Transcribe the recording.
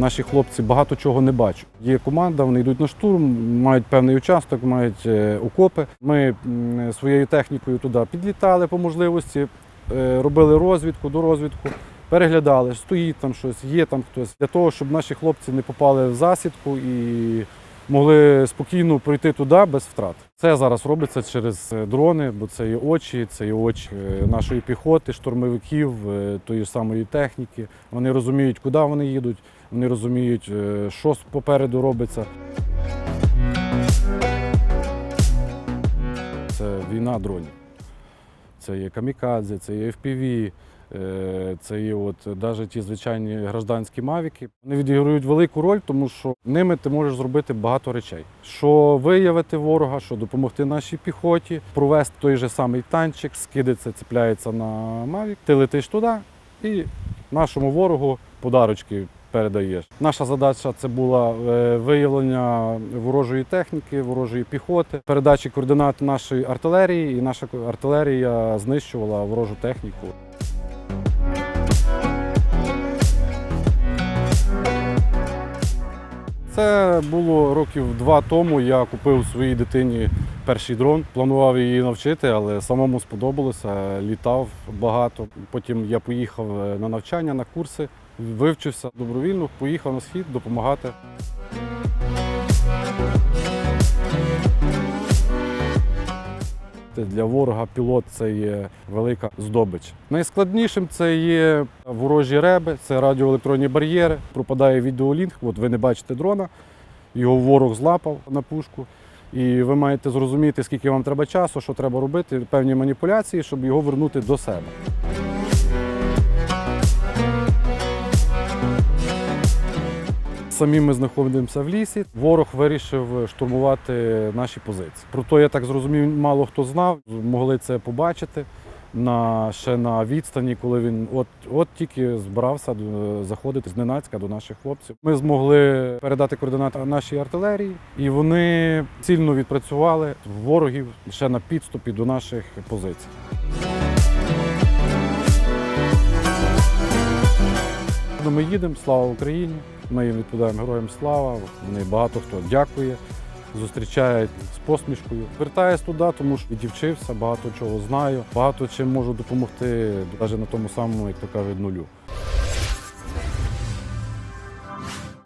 Наші хлопці багато чого не бачать. Є команда, вони йдуть на штурм, мають певний участок, мають е, окопи. Ми своєю технікою туди підлітали по можливості, е, робили розвідку до розвідку, переглядали, стоїть там щось, є там хтось, для того, щоб наші хлопці не попали в засідку і могли спокійно пройти туди без втрат. Це зараз робиться через е, дрони, бо це є очі, це є очі е, нашої піхоти, штурмовиків, е, тої самої техніки. Вони розуміють, куди вони їдуть, вони розуміють, що попереду робиться. Це війна дронів. Це є камікадзе, це є FPV, це є от навіть ті звичайні гражданські мавіки. Вони відіграють велику роль, тому що ними ти можеш зробити багато речей. Що виявити ворога, що допомогти нашій піхоті, провести той же самий танчик, скидиться, цепляється на мавік, ти летиш туди і нашому ворогу подарочки передаєш. Наша задача це була е, виявлення ворожої техніки, ворожої піхоти, передачі координат нашої артилерії, і наша артилерія знищувала ворожу техніку. Це було років два тому. Я купив своїй дитині перший дрон. Планував її навчити, але самому сподобалося. Літав багато. Потім я поїхав е, на навчання, на курси, вивчився добровільно, поїхав на схід допомагати. Для ворога пілот це є велика здобич. Найскладнішим це є ворожі реби, це радіоелектронні бар'єри. Пропадає відеолінк. От ви не бачите дрона, його ворог злапав на пушку. І ви маєте зрозуміти, скільки вам треба часу, що треба робити, певні маніпуляції, щоб його вернути до себе. Самі ми знаходимося в лісі. Ворог вирішив штурмувати наші позиції. Про то я так зрозумів, мало хто знав. Могли це побачити на ще на відстані, коли він от, от тільки збирався е, заходити зненацька до наших хлопців. Ми змогли передати координати нашій артилерії, і вони цільно відпрацювали ворогів ще на підступі до наших позицій. Ну, Ми їдемо, слава Україні. Ми їм відповідаємо героям слава. Вони багато хто дякує, зустрічають з посмішкою. Вертаюсь туди, тому що відівчився, багато чого знаю, багато чим можу допомогти, навіть на тому самому, як то кажуть, нулю.